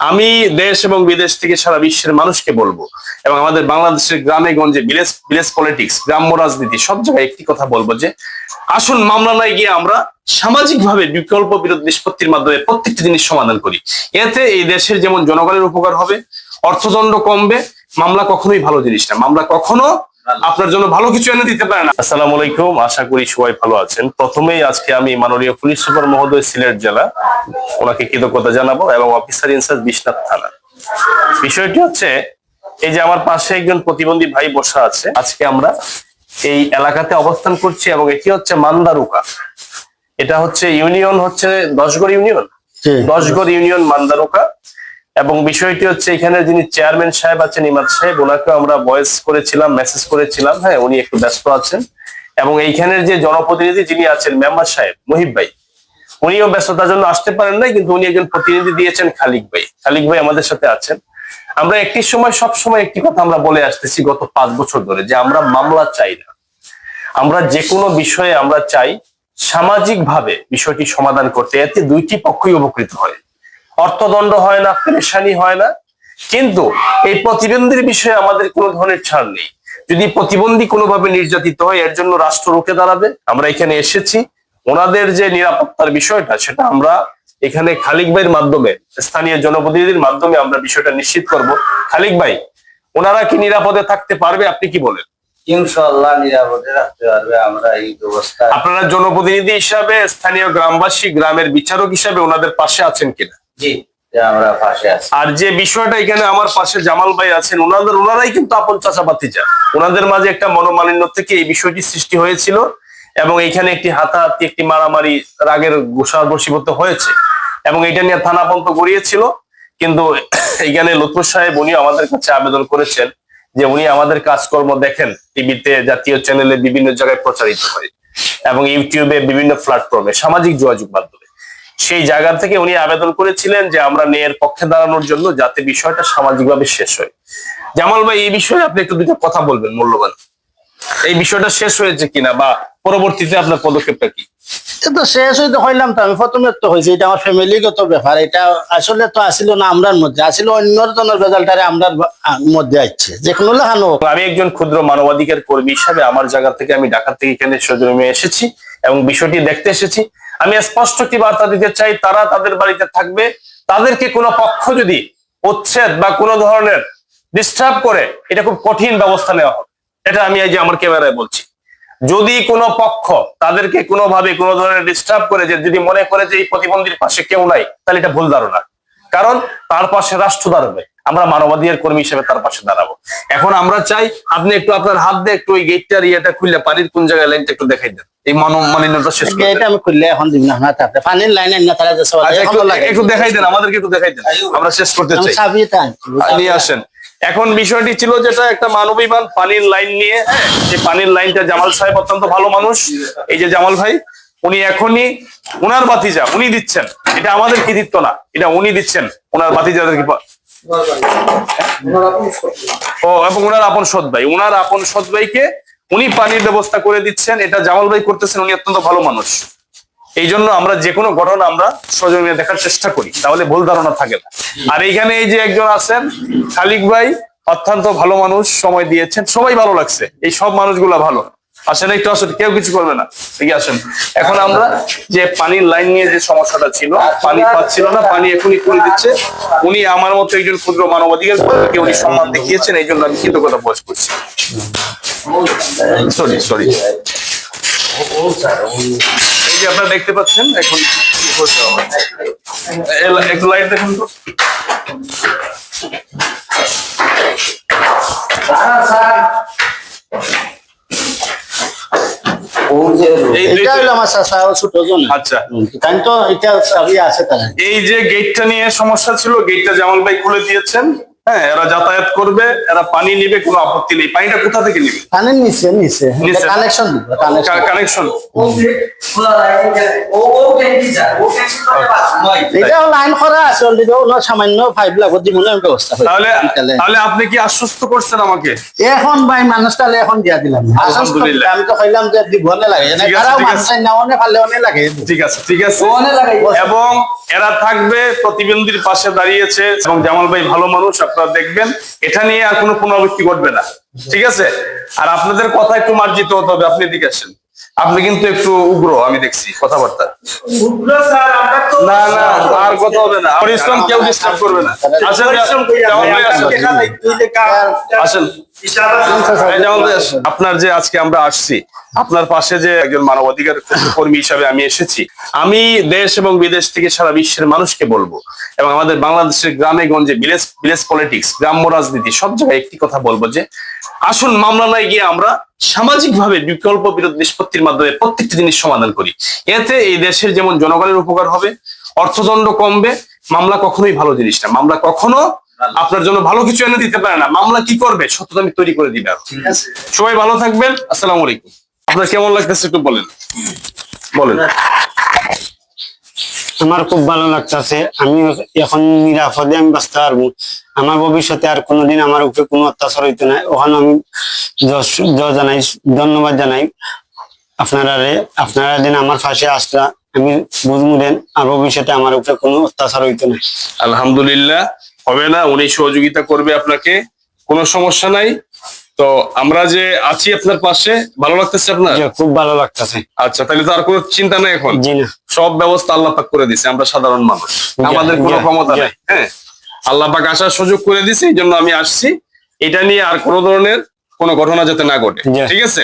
আমি দেশ এবং বিদেশ থেকে সারা বিশ্বের মানুষকে বলব এবং আমাদের বাংলাদেশের গ্রামে গঞ্জে বিলেজ বিলেজ পলিটিক্স গ্রাম্য রাজনীতি, সব জায়গায় একটি কথা বলব যে আসুন মামলানায় গিয়ে আমরা সামাজিকভাবে বিকল্প বিরোধ নিষ্পত্তির মাধ্যমে প্রত্যেকটি জিনিস সমাধান করি। এতে এই দেশের যেমন জনগণের উপকার হবে, অর্থদণ্ড কমবে, মামলা কখনোই ভালো জিনিস না। মামলা কখনো আপনার জন্য ভালো কিছু এনে দিতে পারে না। আসসালামু আলাইকুম আশা করি সবাই ভালো আছেন। প্রথমেই আজকে আমি মাননীয় পুলিশ সুপার মহোদয় সিলেট জেলা ওনাকে কৃতজ্ঞতা জানাব এবং অফিসার ইনচার্জ বিশ্বনাথ থানা। বিষয়টি হচ্ছে এই যে আমার পাশে একজন প্রতিবন্ধী ভাই বসা আছে আজকে আমরা এই এলাকাতে অবস্থান করছি এবং এটি হচ্ছে মান্দারুকা। এটা হচ্ছে ইউনিয়ন হচ্ছে দশগড় ইউনিয়ন। দশগড় ইউনিয়ন মান্দারুকা। এবং বিষয়টি হচ্ছে এখানে যিনি চেয়ারম্যান সাহেব আছেন ইমাদ সাহেব ওনাকে আমরা ভয়েস করেছিলাম মেসেজ করেছিলাম। হ্যাঁ উনি একটু ব্যস্ত আছেন। এবং এইখানের যে জনপ্রতিনিধি যিনি আছেন, মেম্বার সাহেব, মহিব ভাই, উনিও ব্যস্ততার জন্য আসতে পারেন নাই, কিন্তু উনি একজন প্রতিনিধি দিয়েছেন খালিক ভাই। খালিক ভাই আমাদের সাথে আছেন। আমরা একটি সময়, সব সময় একটি কথা আমরা বলে আসতেছি গত পাঁচ বছর ধরে, যে আমরা মামলা চাই না। আমরা যে কোনো বিষয়ে আমরা চাই সামাজিকভাবে বিষয়টি সমাধান করতে। এতে দুইটি পক্ষই উপকৃত হয়। অর্থদণ্ড হয় না পেরেশানি হয় না। কিন্তু এই প্রতিবন্ধীর বিষয়ে আমাদের কোনো ধরনের ছাড় নেই। যদি প্রতিবন্ধী কোনোভাবে নির্যাতিত হয় এর জন্য রাষ্ট্র রুখে দাঁড়াবে। আমরা এখানে এসেছি। ওনাদের যে নিরাপত্তার বিষয়টা সেটা আমরা এখানে খালিক ভাইয়ের মাধ্যমে স্থানীয় জনপ্রতিনিধির মাধ্যমে আমরা বিষয়টা নিশ্চিত করব। খালিক ভাই ওনারা কি নিরাপদে থাকতে পারবে? আপনি কি বলেন? ইনশাল্লাহ নিরাপদে রাখতে পারবে। আমরা এই ব্যবস্থা আপনারা জনপ্রতিনিধি হিসাবে স্থানীয় গ্রামবাসী গ্রামের বিচারক হিসাবে ওনাদের পাশে আছেন কিনা? আর যে বিষয়টা এখানে আমার পাশে জামাল ভাই আছেন, ওনাদের, ওনারাই কিন্তু আপন চাচা বাতিজা ওনাদের মাঝে একটা মনোমালিন্য থেকে এই বিষয়টি সৃষ্টি হয়েছিল এবং এখানে একটি হাতাহাতি, একটি মারামারি রাগের গোসা বসীভূত হয়েছে এবং এটা নিয়ে থানা পর্যন্ত গড়িয়েছিল। কিন্তু এইখানে লতুর সাহেব উনি আমাদের কাছে আবেদন করেছেন যে উনি আমাদের কাজকর্ম দেখেন, টিভিতে জাতীয় চ্যানেলে বিভিন্ন জায়গায় প্রচারিত হয় এবং ইউটিউবে বিভিন্ন প্ল্যাটফর্মে সামাজিক যোগাযোগ মাধ্যমে। সেই জায়গা থেকে উনি আবেদন করেছিলেন যে আমরা মেয়ের পক্ষে দাঁড়ানোর জন্য যাতে বিষয়টা সামাজিকভাবে শেষ হয়। জামাল ভাই এই বিষয়ে আপনি একটু দুটো কথা বলবেন মূল্যবান। এই বিষয়টা শেষ হয়েছে কিনা বা পরবর্তীতে আপনার পদক্ষেপটা কি? তো শেষ হইতে হইলাম তো আমি প্রথমে তো হয়েছে এটা আমার ফ্যামিলিগত ব্যাপার। এটা আসলে তো আসিল না আমরার মধ্যে আসিল অন্য জনের রেজাল্টারে আমরার মধ্যে আসছে যে কোনো হোক। আমি একজন ক্ষুদ্র মানবাধিকার কর্মী হিসাবে আমার জায়গা থেকে আমি ঢাকা থেকে এখানে সজরমে এসেছি এবং বিষয়টি দেখতে এসেছি। আমি স্পষ্ট কি বার্তা দিতে চাই? তারা তাদের বাড়িতে থাকবে। তাদেরকে কোনো পক্ষ যদি উচ্ছেদ বা কোনো ধরনের ডিস্টার্ব করে, এটা খুব কঠিন ব্যবস্থা নেওয়া হবে। এটা আমি এই যে আমার ক্যামেরায় বলছি। যদি কোনো পক্ষ তাদেরকে কোনোভাবে কোনো ধরনের ডিস্টার্ব করে, যে যদি মনে করে যে এই প্রতিবন্ধীর পাশে কেউ নাই, তাহলে এটা ভুল ধারণা। কারণ তার পাশে রাষ্ট্র দাঁড়াবে। আমরা মানবাধিকার কর্মী হিসেবে তার পাশে দাঁড়াবো। এখন আমরা চাই আপনি একটু আপনার হাত দিয়ে একটু ওই গেটটার ইয়েটা খুললে পানির কোন জায়গায় লাইনটা একটু দেখাই দেন। এই মানমালিন্যটা শেষ এটা আমি খুললে এখন দিব না না তাতে পানির লাইন না তারা যে আচ্ছা, একটু দেখাই দেন আমাদেরকে একটু দেখাই দেন। আমরা শেষ করতে চাই। নিয়ে আসেন। এখন বিষয়টি ছিল যেটা একটা মানবীবান পানির লাইন নিয়ে। এই পানির লাইনটা জামাল সাহেব অত্যন্ত ভালো মানুষ। এই যে জামাল ভাই উনি এখনই উনার বাতিজা উনি দিচ্ছেন। এটা আমাদের কৃতিত্ব না এটা উনি দিচ্ছেন। ওনার বাতিজাদেরকে আপন সৎ ভাইকে উনি পানির ব্যবস্থা করে দিচ্ছেন। এটা করতেছেন, উনি অত্যন্ত ভালো মানুষ। এই জন্য আমরা ঘটনা আমরা দেখার চেষ্টা করি। তাহলে ভুল ধারণা থাকে না। আর এইখানে এই যে একজন আছেন, খালিক ভাই, অত্যন্ত ভালো মানুষ, সময় দিয়েছেন। সবাই ভালো লাগছে। এই সব মানুষগুলা ভালো। আসেন, একটু আসেন, কেউ কিছু করবে না। ঠিক আসেন। এখন আমরা যে পানির লাইন নিয়ে যে সমস্যাটা ছিল, পানি পাচ্ছিল না, পানি এখনই করে দিচ্ছে। উনি আমার মতো একজন ক্ষুদ্র মানবাধিকার কর্মীকে উনি সম্মান দেখিয়েছেন, এই জন্য আমি কৃতজ্ঞতা প্রকাশ করছি। সরি সরি এই যে আপনারা দেখতে পাচ্ছেন, এখন একটু লাইট দেখুন তো যে এই এটা দুইটা- হলো আমার চাচা ও ছোট জন আচ্ছা তাই তো এটা চাবি আছে তারা এই যে গেটটা নিয়ে সমস্যা ছিল গেটটা জামাল ভাই খুলে দিয়েছেন। হ্যাঁ এরা যাতায়াত করবে এরা পানি নিবে কোনো আপত্তি নেই। পানিটা কোথা থেকে নিবে? কানের নিচে নিচে। কানেকশন কানেকশন এটা লাইন করা আছে অলরেডি ওনার সামান্য ব্যবস্থা তাহলে তাহলে আপনি কি আশ্বস্ত করছেন আমাকে? এখন ভাই মানুষটা এখন দিয়া দিলাম। আলহামদুলিল্লাহ। আমি তো কইলাম যে লাগে। মানুষ না পারলে লাগে। ঠিক আছে ঠিক আছে। লাগাই। এবং এরা থাকবে প্রতিবন্ধীর পাশে দাঁড়িয়েছে। এবং জামাল ভাই ভালো মানুষ আপনারা দেখবেন এটা নিয়ে আর কোনো পুনরাবৃত্তি ঘটবে না। ঠিক আছে? আর আপনাদের কথা একটু মার্জিত হতে হবে আপনি এদিকে আসেন। আপনি কিন্তু একটু উগ্র আমি দেখছি কথাবার্তা। না না আর কথা হবে না। পরিশ্রম কেউ ডিস্টার্ব করবে না। আসেন আসেন। আপনার যে আজকে আমরা আসছি আপনার পাশে যে একজন মানবাধিকার কর্মী হিসাবে আমি এসেছি আমি দেশ এবং বিদেশ থেকে সারা বিশ্বের মানুষকে বলব এবং আমাদের বাংলাদেশের গ্রামে গঞ্জে ভিলেজ ভিলেজ পলিটিক্স গ্রাম্য রাজনীতি সব জায়গায় একটি কথা বলব যে আসুন মামলা নয় গিয়ে আমরা সামাজিক ভাবে বিকল্প বিরোধ নিষ্পত্তির মাধ্যমে প্রত্যেকটি জিনিস সমাধান করি। এতে এই দেশের যেমন জনগণের উপকার হবে অর্থদণ্ড কমবে মামলা কখনোই ভালো জিনিস না। মামলা কখনো আপনার জন্য ভালো কিছু এনে দিতে পারে না। মামলা কি করবে? সত্যতা তৈরি করে দিবে সবাই ভালো থাকবেন। আসসালামু আলাইকুম। আপনার কেমন লাগতেছে একটু বলেন। বলেন। আমার খুব ভালো লাগতেছে। আমি এখন নিরাপদে আমি বাঁচতে পারব আমার ভবিষ্যতে আর কোনোদিন আমার উপরে কোনো অত্যাচার হইতে না। ওখানে আমি জানাই ধন্যবাদ জানাই। আপনারা রে আপনারা দিন আমার পাশে আসলা আমি বুঝব দেন আর ভবিষ্যতে আমার উপরে কোনো অত্যাচার হইতে না। আলহামদুলিল্লাহ। হবে না উনি সহযোগিতা করবে আপনাকে কোনো সমস্যা নাই। তো আমরা যে আছি আপনার পাশে ভালো লাগতেছে আপনার? খুব ভালো লাগতেছে। আচ্ছা তাহলে তো আর কোনো চিন্তা নাই এখন? সব ব্যবস্থা আল্লাহ পাক করে দিছে আমরা সাধারণ মানুষ। আমাদের কোনো ক্ষমতা। নেই হ্যাঁ? আল্লাহ পাক আসার সুযোগ করে দিছে এই জন্য আমি আসছি। এটা নিয়ে আর কোনো ধরনের কোনো ঘটনা যাতে না ঘটে ঠিক আছে।